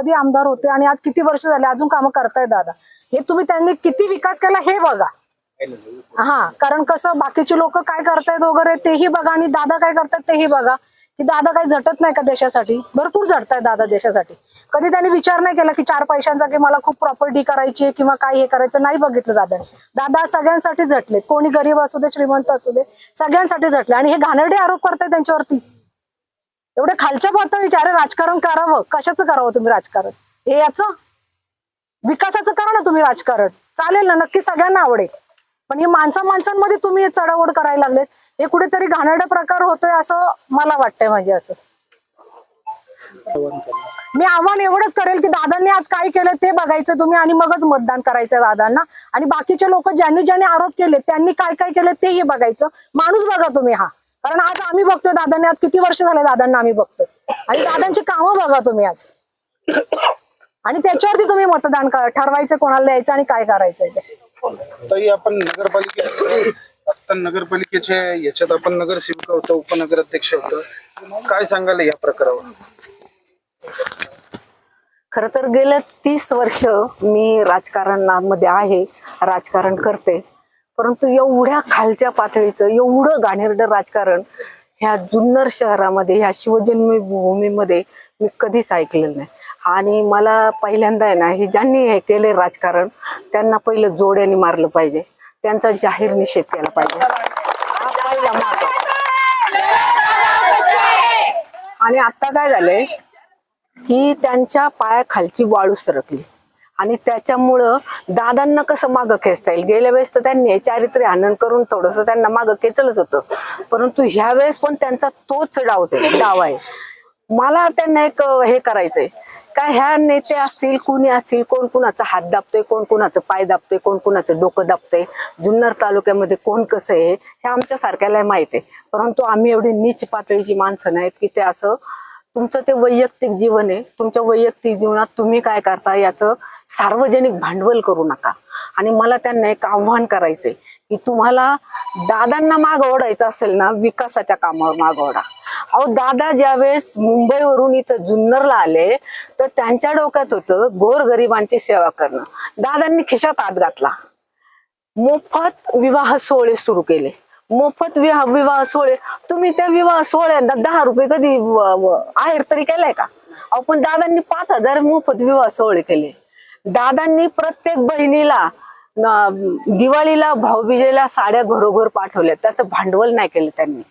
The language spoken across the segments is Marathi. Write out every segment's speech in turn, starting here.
कधी आमदार होते आणि आज किती वर्ष झाले अजून कामं करताय दादा. हे तुम्ही त्यांनी किती विकास केला हे बघा. हा कारण कसं बाकीचे लोक काय करतायत वगैरे तेही बघा आणि दादा काय करतायत तेही बघा. की दादा काही झटत नाही का देशासाठी? भरपूर झटतायत दादा देशासाठी. कधी त्यांनी विचार नाही केला की चार पैशांचा की मला खूप प्रॉपर्टी करायची आहे किंवा काय हे करायचं नाही बघितलं दादाने दादा सगळ्यांसाठी झटलेत. कोणी गरीब असू दे श्रीमंत असू दे सगळ्यांसाठी झटले. आणि हे घाणेरडे आरोप करताय त्यांच्यावरती. एवढे खालच्या पातळीचे अरे राजकारण करावं. कशाचं करावं तुम्ही राजकारण? हे याचं? विकासाचं करा ना तुम्ही राजकारण. चालेल ना नक्की सगळ्यांना आवडेल. पण हे माणसा माणसांमध्ये तुम्ही चढावड करायला लागलेत. हे कुठेतरी घाणेरडा प्रकार होतोय असं मला वाटतंय म्हणजे असं. मी आव्हान एवढंच करेल की दादांनी आज काय केलं ते बघायचं तुम्ही आणि मगच मतदान करायचं दादांना. आणि बाकीचे लोक ज्यांनी ज्यांनी आरोप केले त्यांनी काय काय केलं तेही बघायचं. माणूस बघा तुम्ही हा. कारण आज आम्ही बघतोय दादांनी आज किती वर्ष झाले दादांना आम्ही बघतोय. आणि दादांची कामं बघा तुम्ही आज. आणि त्याच्यावरती तुम्ही मतदान ठरवायचं कोणाला द्यायचं आणि काय करायचंय ते. ताई आपण नगरपालिके आता नगरपालिकेचे याच्यात आपण नगरसेविका होतो उपनगराध्यक्ष होतो. काय सांगाल या प्रकारावर? खर तर गेल्या तीस वर्ष मी राजकारणामध्ये आहे राजकारण करते. परंतु एवढ्या खालच्या पातळीचं एवढं घाणेरडं राजकारण ह्या जुन्नर शहरामध्ये ह्या शिवजन्मभूमीमध्ये मी कधीच ऐकलेलं नाही. आणि मला पहिल्यांदा आहे ना हे ज्यांनी हे केले राजकारण त्यांना पहिलं जोड्याने मारलं पाहिजे. त्यांचा जाहीर निषेध केला पाहिजे. आणि आता काय झालंय की त्यांच्या पायाखालची वाळू सरकली. आणि त्याच्यामुळं दादांना कसं मागं खेचता येईल? गेल्या वेळेस तर त्यांनी चारित्र्य हनन करून थोडंसं त्यांना मागं खेचलंच होतं. परंतु ह्या वेळेस पण त्यांचा तोच डाव आहे डाव आहे. मला त्यांना एक हे करायचंय. काय ह्या नेते असतील कुणी असतील कोण कुणाचा हात दाबतोय कोण कुणाचं पाय दाबतोय कोण कुणाचं डोकं दाबतंय जुन्नर तालुक्यामध्ये कोण कसं आहे हे आमच्या सारख्याला माहिती आहे. परंतु आम्ही एवढी नीच पातळीची माणसं नाहीत की ते असं तुमचं ते वैयक्तिक जीवन आहे तुमच्या वैयक्तिक जीवनात तुम्ही काय करता याचं सार्वजनिक भांडवल करू नका. आणि मला त्यांना एक आव्हान करायचंय की तुम्हाला दादांना माग ओढायचं असेल ना विकासाच्या कामावर माग ओढा. अहो दादा ज्यावेळेस मुंबईवरून इथं जुन्नरला आले तर त्यांच्या डोक्यात होतं गोरगरिबांची सेवा करणं. दादांनी खिशात हात घातला. मोफत विवाह सोहळे सुरू केले. मोफत विवाह विवाह सोहळे. तुम्ही त्या विवाह सोहळ्यांना दहा रुपये कधी आहेर तरी केलाय का? अहो पण दादांनी पाच हजार मोफत विवाह सोहळे केले. दादांनी प्रत्येक बहिणीला दिवाळीला भाऊबीजेला साड्या घरोघर पाठवल्या. त्याचं भांडवल नाही केलं त्यांनी.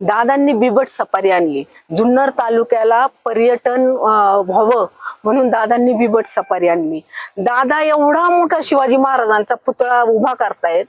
दादांनी बिबट सफारी आणली. जुन्नर तालुक्याला पर्यटन व्हावं म्हणून दादांनी बिबट सफारी आणली. दादा एवढा मोठा शिवाजी महाराजांचा पुतळा उभा करतायत.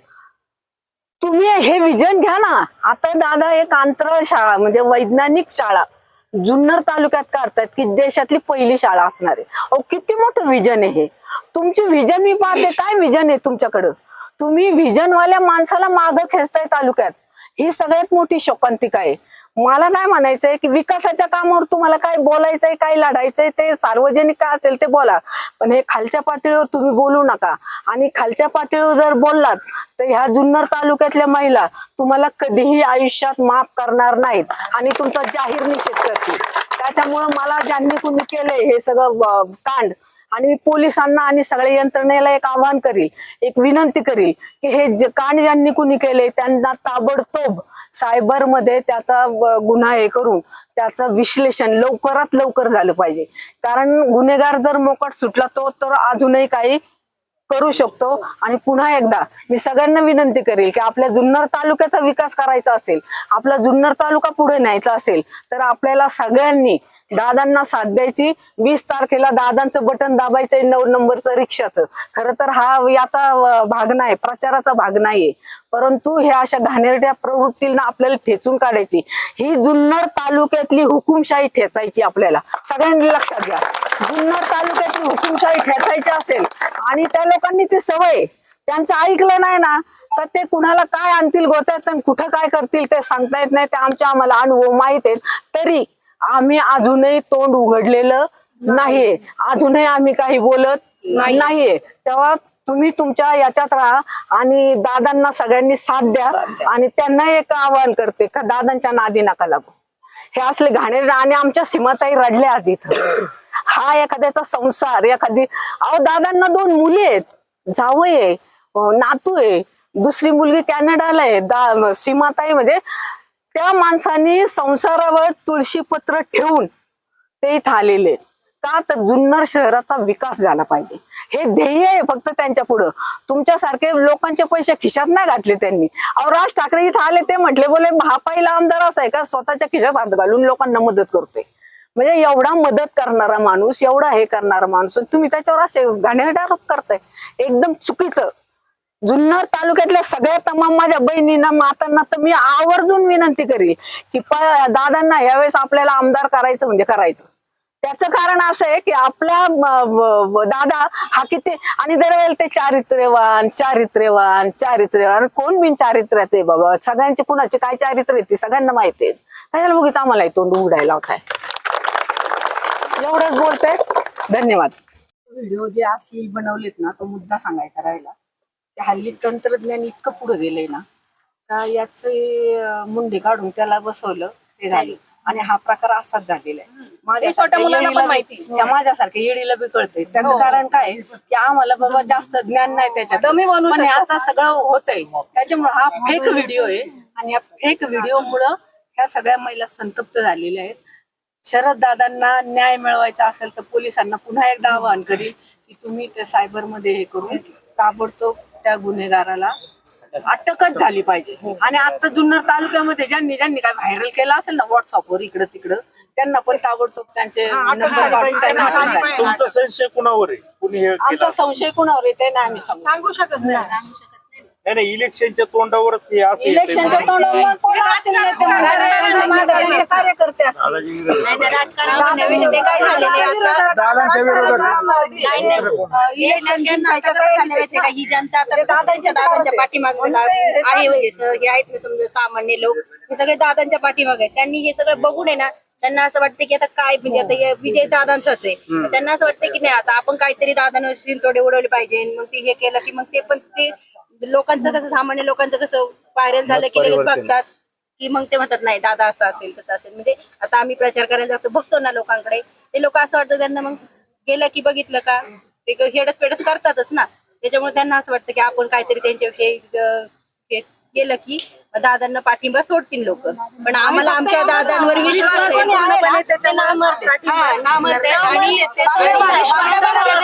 तुम्ही हे विजन घ्या ना. आता दादा एक अंतराळ शाळा म्हणजे वैज्ञानिक शाळा. जुन्नर तालुक्यात काढतायत की देशातली पहिली शाळा असणार आहे. अहो किती मोठं विजन आहे हे. तुमची विजन मी पाहते. काय विजन आहे तुमच्याकडं? तुम्ही विजनवाल्या माणसाला मागं खेचताय तालुक्यात. ही सगळ्यात मोठी शोकांतिका आहे. मला काय म्हणायचंय की विकासाच्या कामावर तुम्हाला काय बोलायचंय काय लढायचंय ते सार्वजनिक काय असेल ते बोला. पण हे खालच्या पातळीवर तुम्ही बोलू नका. आणि खालच्या पातळीवर जर बोललात तर ह्या जुन्नर तालुक्यातल्या महिला तुम्हाला कधीही आयुष्यात माफ करणार नाहीत. आणि तुमचा जाहीर निषेध करतील. त्याच्यामुळं मला ज्यांनी कुणी केलंय हे सगळं कांड. आणि पोलिसांना आणि सगळ्या यंत्रणेला एक आव्हान करील एक विनंती करील की हे कांड ज्यांनी कुणी केले त्यांना ताबडतोब सायबरमध्ये त्याचा गुन्हा हे करून त्याचं विश्लेषण लवकरात लवकर झालं पाहिजे. कारण गुन्हेगार जर मोकट सुटला तो तर अजूनही काही करू शकतो. आणि पुन्हा एकदा मी सगळ्यांना विनंती करेल की आपल्या जुन्नर तालुक्याचा विकास करायचा असेल आपला जुन्नर तालुका पुढे न्यायचा असेल तर आपल्याला सगळ्यांनी दादांना साथ द्यायची. वीस तारखेला दादांचं बटन दाबायचंय नऊ नंबरचं रिक्षाचं. खरं तर हा याचा भाग नाही प्रचाराचा भाग नाहीये. परंतु ह्या अशा घाणेरड्या प्रवृत्तींना आपल्याला ठेचून काढायची. ही जुन्नर तालुक्यातली हुकुमशाही ठेचायची आपल्याला. सगळ्यांनी लक्षात घ्या. जुन्नर तालुक्यातली हुकुमशाही ठेचायची असेल आणि त्या लोकांनी ती सवय त्यांचं ऐकलं नाही ना तर ते कुणाला काय आणतील गोत्यात आणि कुठं काय करतील ते सांगता येत नाही. ते आमच्या आम्हाला अनुभव माहीत आहेत. तरी आम्ही अजूनही तोंड उघडलेलं नाहीये. अजूनही आम्ही काही बोलत नाहीये. तेव्हा तुम्ही तुमच्या याच्यात राहा आणि दादांना सगळ्यांनी साथ द्या आणि त्यांना एक आवाहन करते का दादांच्या नादी नका लागू. हे असले घाणेरडे आणि आमच्या सीमाताई रडल्या आज इथं. हा एखाद्याचा संसार एखादी अहो दादांना दोन मुली आहेत. जावई आहे नातू आहे. दुसरी मुलगी कॅनडाला आहे. दा सीमाताई म्हणजे त्या माणसाने संसारावर तुळशी पत्र ठेवून ते इथं आलेले का तर जुन्नर शहराचा विकास झाला पाहिजे. हे ध्येय आहे फक्त त्यांच्या पुढं. तुमच्यासारखे लोकांचे पैसे खिशात नाही घातले त्यांनी. अहो राज ठाकरे इथं आले ते म्हटले बोले हा पहिला आमदार असा आहे का? स्वतःच्या खिशात हात घालून लोकांना मदत करतोय. म्हणजे एवढा मदत करणारा माणूस एवढा हे करणारा माणूस तुम्ही त्याच्यावर असे घाणेरडे आरोप करताय. एकदम चुकीचं. जुन्नर तालुक्यातल्या सगळ्या तमाम माझ्या बहिणींना मातांना तर मी आवर्जून विनंती करील की दादांना यावेळेस आपल्याला आमदार करायचं म्हणजे करायचं. त्याचं कारण असं आहे की आपला दादा हा किती आणि दरवेळेला ते चारित्र्यवान चारित्र्यवान चारित्र्यवान कोण बिन चारित्र्यात आहे बाबा? सगळ्यांचे कुणाचे काय चारित्र्य ते सगळ्यांना माहिती आहे. त्याला बघित आम्हाला तोंड उघडायला होत एवढंच बोलते धन्यवाद. व्हिडिओ जे अशी बनवलेत ना तो मुद्दा सांगायचा राहिला. हल्ली तंत्रज्ञान इतकं पुढे गेलंय ना का याचे मुंडे काढून त्याला बसवलं ते झालं आणि हा प्रकार असाच झालेला आहे पण येडीला- माहिती. त्या माझ्यासारख्या येडीला बी कळतंय त्याचं हो. कारण काय? की आम्हाला बाबा जास्त ज्ञान नाही त्याच्यात. आता सगळं होतंय त्याच्यामुळे हा फेक व्हिडिओ आहे आणि या फेक व्हिडिओ मुळे ह्या सगळ्या महिला संतप्त झालेल्या आहेत शरद दादांना न्याय मिळवायचा असेल तर पोलिसांना पुन्हा एकदा आवाहन करील की तुम्ही ते सायबरमध्ये हे करून ताबडतोब त्या गुन्हेगाराला अटकच झाली पाहिजे. आणि आता जुन्नर तालुक्यामध्ये ज्यांनी ज्यांनी काय व्हायरल केलं असेल ना व्हॉट्सअपवर इकडं तिकडं त्यांना पण ताबडतोब त्यांचे नंबर. तुमचा संशय कुणावर आहे? कुणी हे केलं? आमचा संशय कुणावर येते ना आम्ही सांगू सांगू शकत नाही. नाही नाही इलेक्शनच्या तोंडावरच हे असं येतंय. इलेक्शनच्या तोंडावर कोण अडचण येते म्हणतात. त्यांचे कार्यकर्ते असतात. नाही ते काय झालेले आता? दादांच्या विरोधात नाही नाही. हे नंद्यांना आता कसं झालं माहितीये का? ही जनता आता दादांच्या दादांच्या पाठीमागे. आहे म्हणजे स- हे आहेत ना समजा सामान्य लोक. हे सगळे दादांच्या पाठीमागे आहेत. त्यांनी हे सगळं बघून आहे ना त्यांना असं वाटतं की आता काय म्हणजे आता हे विजय दादांचाच आहे. त्यांना असं वाटतं की नाही आता आपण काहीतरी दादांवर शिंतोडे उडवले पाहिजे. मग ते हे केलं की मग ते पण ते लोकांचं कसं सामान्य लोकांचं कसं व्हायरल झालं की लगेच बघतात की मग ते म्हणतात नाही दादा असं असेल तसं असेल. म्हणजे आता आम्ही प्रचार करायला जातो बघतो ना लोकांकडे. ते लोक असं वाटतं त्यांना मग गेलं की बघितलं का? ते हेडस पेडस करतातच ना. त्याच्यामुळे त्यांना असं वाटतं की आपण काहीतरी त्यांच्याविषयी अं, हे केलं की दादांना पाठिंबा सोडतील लोक. पण आम्हाला आमच्या दादांवर विश्वास आहे. पूर्णपणे ते नामर्द आहेत. हा, नामर्द आहेत. आणि ते सगळे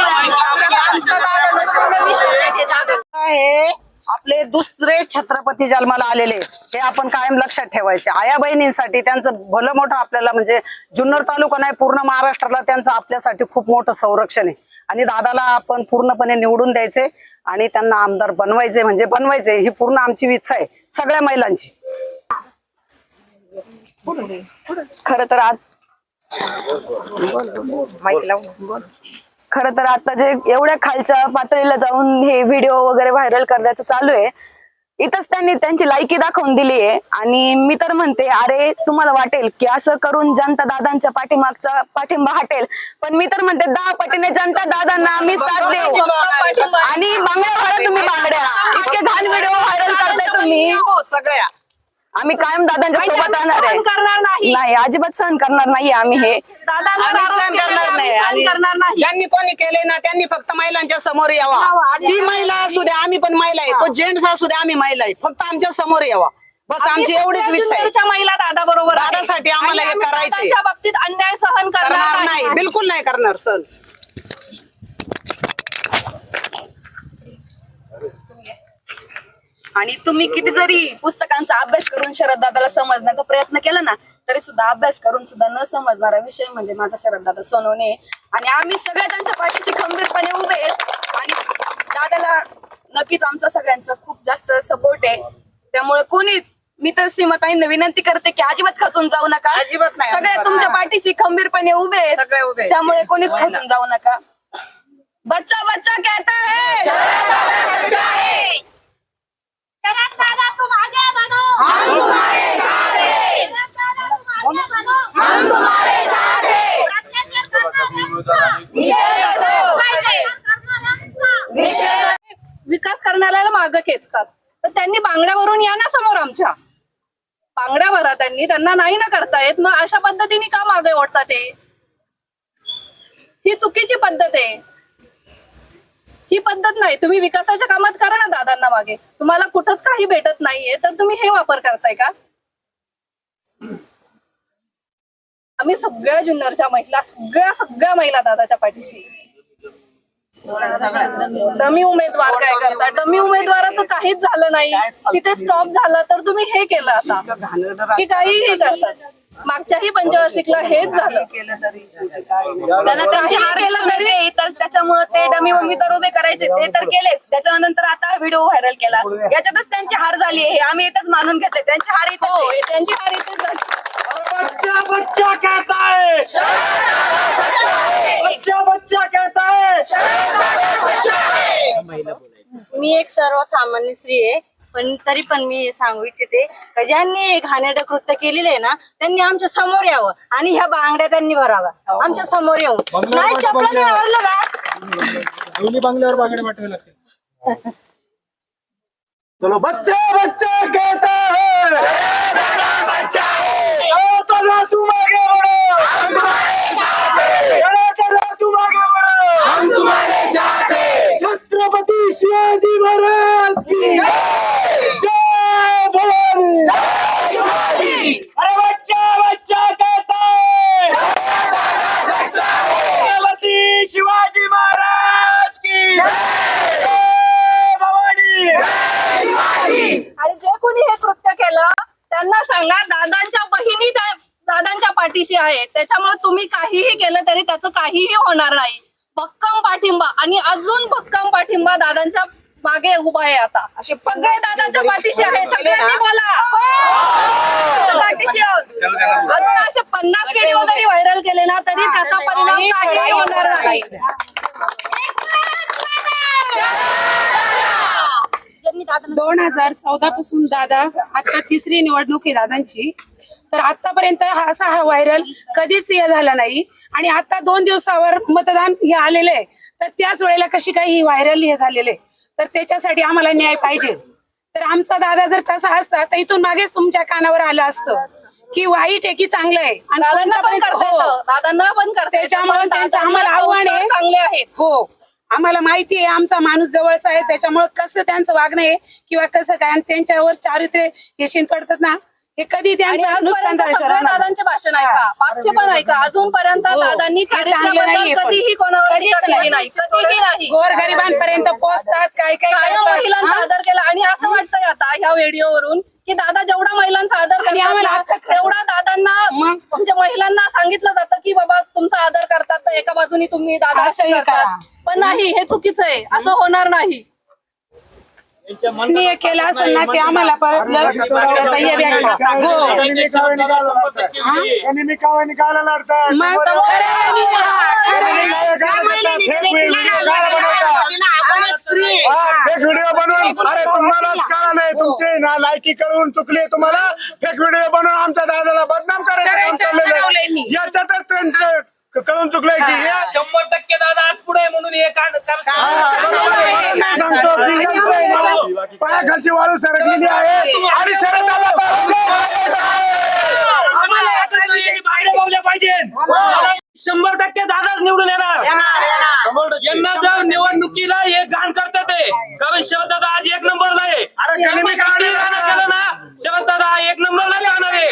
आणि आमचा दादांवर पूर्ण विश्वास आहे ते दादा. हे आपले दुसरे छत्रपती जन्माला आलेले हे आपण कायम लक्षात ठेवायचे. आया बहिणींसाठी त्यांचं भलं मोठं आपल्याला म्हणजे जुन्नर तालुका नाही पूर्ण महाराष्ट्राला त्यांचं आपल्यासाठी खूप मोठं संरक्षण आहे. आणि दादाला आपण पूर्णपणे निवडून द्यायचे आणि त्यांना आमदार बनवायचे. म्हणजे बनवायचे ही पूर्ण आमची इच्छा आहे सगळ्या महिलांची. खर तर आज खर तर आता जे एवढ्या खालच्या पातळीला जाऊन हे व्हिडिओ वगैरे व्हायरल करण्याचं चालू आहे इथंच त्यांनी त्यांची लायकी दाखवून दिली आहे. आणि मी तर म्हणते अरे तुम्हाला वाटेल की असं करून जनता दादांच्या पाठीमागचा पाठिंबा हटेल पण मी तर म्हणते दहा पटीने जनता दादांना आम्ही साथ देऊ. आणि बांगड्या व्हायला तुम्ही बांगड्या. इतके घाण व्हिडिओ व्हायरल करताय तुम्ही. सगळ्या. आम्ही कायम दादांच्या सोबत राहणार सहन करणार नाही. आहे नाही अजिबात सहन करणार नाही आम्ही हे. दादांवर आम्ही आरोप सहन केले, करणार आम्ही नाही. सहन आणि करणार नाही. ज्यांनी कोणी केले ना त्यांनी फक्त महिलांच्या समोर यावा. ती महिला असू द्या आम्ही पण महिला आहे. तो जेंट्स असू द्या आम्ही महिला आहे. फक्त आमच्यासमोर यावा. बस आमची एवढीच आम्ही विचार आहे. जुन्नरच्या महिला दादा बरोबर आहे. दादासाठी आम्हाला हे करायचंय. दादांच्या बाबतीत अन्याय सहन करणार करणार नाही. नाही. बिलकुल नाही करणार सण आणि तुम्ही किती जरी पुस्तकांचा अभ्यास करून शरद दादाला समजण्याचा प्रयत्न केला ना तरी सुद्धा अभ्यास करून सुद्धा न समजणारा विषय म्हणजे माझा शरद दादा सोनवणे. आणि आम्ही सगळ्या त्यांच्या पाठीशी खंबीरपणे उभे आहेत. आणि दादाला नक्कीच आमचा सगळ्यांचा खूप जास्त सपोर्ट आहे. त्यामुळे कोणी मी तर सीमाताईंना विनंती करते की अजिबात खचून जाऊ नका. अजिबात नाही, सगळे तुमच्या. पाठीशी खंबीरपणे उभे आहेत. सगळे उभे आहेत. त्यामुळे कोणीच खचून जाऊ नका. बच्चा बच्चा कहता है विकास करणाऱ्याला मागं खेचतात. तर त्यांनी बांगड्यावरून या ना समोर आमच्या. बांगड्या भरा त्यांनी. त्यांना नाही ना करता येत. मग अशा पद्धतीने का मागे ओढतात ते ही चुकीची पद्धत आहे. ही पद्धत नाही. तुम्ही विकासाच्या कामात करा ना दादांना मागे. तुम्हाला कुठंच काही भेटत नाहीये तर तुम्ही हे वापर करताय का? आम्ही सगळ्या जुन्नरच्या महिला सगळ्या सगळ्या महिला दादाच्या पाठीशी. डमी उमेदवार काय करतात डमी उमेदवाराचं काहीच झालं नाही. तिथे स्टॉप झालं तर तुम्ही हे केलं आता. की काहीही करतात. मागच्याही पंचवार्षिकला हेच झालं त्यांना तरी त्याच्यामुळे ते डमी उमेदवार उभे करायचे ते तर केलेच त्याच्यानंतर आता व्हिडिओ व्हायरल केला याच्यातच त्यांची हार झाली हे आम्ही इथंच मानून घेतले त्यांची हार हो आहे. त्यांची हार इथेच झाली बच्चा बच्चा कहता है बच्चा बच्चा कहता है मी एक सर्वसामान्य स्त्री आहे पण तरी पण मी हे सांगू इच्छिते का ज्यांनी घाणेरडं कृत्य केलेलं आहे ना त्यांनी आमच्यासमोर यावं आणि ह्या बांगड्या त्यांनी भराव्या. आमच्यासमोर येऊन. नाही चपलाने मारलं ना बांगल्यावर बांगडे पाठवे लागते चलो बच्चा बच्चा कहता है। चलो चलो तुम आगे बढ़ो चलो चलो तुम आगे बढ़ो हम तुम्हारे साथ हैं छत्रपति शिवाजी महाराज की जय भवानी अरे बच्चा बच्चा कहता है छत्रपति शिवाजी महाराज की जय भवानी आणि जे कोणी हे कृत्य केलं त्यांना सांगा दादांच्या बहिणी त्या दादांच्या पाठीशी आहे. त्याच्यामुळे तुम्ही काहीही केलं तरी त्याचं काहीही होणार नाही. भक्कम पाठिंबा आणि अजून भक्कम पाठिंबा दादांच्या मागे उभा आहे आता. सगळे दादांच्या पाठीशी आहे. सगळ्यांनी बोला. पाठीशी आहोत. अजून असे पन्नास व्हिडिओ जरी व्हायरल केले ना तरी त्याचा परिणाम काहीही होणार नाही. दोन हजार चौदा पासून दादा आता तिसरी निवडणूक आहे दादांची. तर आतापर्यंत हा असा हा व्हायरल कधीच हे झाला नाही. आणि आता दोन दिवसावर मतदान हे आलेलं आहे. तर त्याच वेळेला कशी काही ही व्हायरल हे झालेले तर त्याच्यासाठी आम्हाला न्याय पाहिजे. तर आमचा दादा जर तसा असता तर इथून मागेच तुमच्या कानावर आलं असतं. की वाईट आहे की चांगलं आहे. आणि हो. त्याच्यामुळे त्यांचं आम्हाला आव्हान आहे. चांगले आहेत. हो. आम्हाला माहिती आहे आमचा माणूस जवळचा आहे त्याच्यामुळे कसं त्यांचं वागणं आहे किंवा कसं काय आणि त्यांच्यावर चारित्र्य हे पडतात ना हे कधी त्यांचं नुकसान झालं. दादांचे भाषण ऐका. मागचे पण ऐका अजूनपर्यंत हो. दादांनी चारित्र्याबद्दल नाहीये पण. कधीही कोणावर टीका केली नाही. नाही कधीही नाही गोरगरिबांपर्यंत पोहोचतात काय काय कायम. महिलांचा? आदर केला आणि असं वाटतंय आता ह्या व्हिडिओवरून की दादा जेवढा महिलांचा आदर करतात? तेवढा दादांना? म्हणजे महिलांना सांगितलं जातं की बाबा तुमचा आदर करतात तर एका बाजूनी तुम्ही दादा करतात करा. पण नाही हे चुकीचं आहे असं होणार नाही त्यांनी हे केलं असेल ना ते आम्हाला परत त्याचा हे व्याख्या हो. निकाला लढतात मग खरं आहे, खरं आहे. फेक व्हिडिओ बनवून. अरे तुम्हालाच कळा नाही तुमची ना लायकी कळून चुकली तुम्हाला. फेक व्हिडिओ बनवून आमच्या दादाला बदनाम करायचं काम करायचं चाललेलं ठरवलंय आहे. मी. याच्यातच ट्रेंड कळून चुकलंय की हे शंभर टक्के दादा आज पुढे म्हणून हे काढ हो, बरोबर आहे, पायाखालची वाळू सरकलेली आहे. आणि शरद पाहिजे. शंभर टक्के दादाच निवडून येणार. यांना जर निवडणुकीला हे घाण करतात ते कारण शरद आज एक नंबरला आहे? केलं ना शरद दादा एक नंबरला जाणार आहे.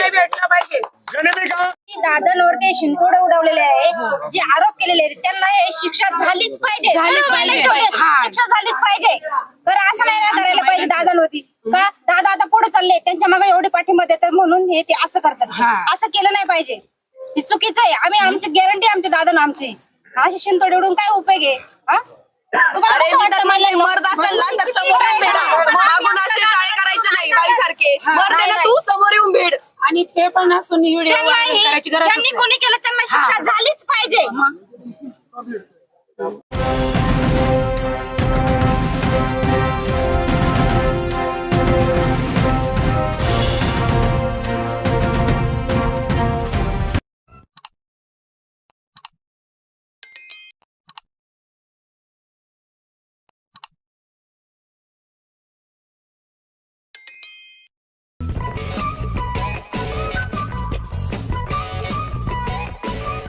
दादांवर ते शिंतोड उडवलेले आहे. जे आरोप केलेले आहेत त्यांना हे शिक्षा झालीच पाहिजे. शिक्षा झालीच पाहिजे. तर असं नाही ना करायला पाहिजे दादांवरती का? दादा आता पुढे चालले त्यांच्या मागे एवढी पाठिंबा देतात म्हणून हे ते असं करतात. हा. असं केलं नाही पाहिजे. हे चुकीचं आहे. आम्ही आमची गॅरंटी आमच्या दादा आमची. अशी शिंतोड उडून काय उपयोग आहे? हा? अरे? मर्द असेल ना तर समोर येऊन भेडा. मागून असे काय करायचं नाही बाई सारखे मर्द तू समोर येऊन भेड. आणि ते पण असून व्हिडिओ करायची गरज ज्यांनी कोणी केलं त्यांना शिक्षा झालीच पाहिजे. मग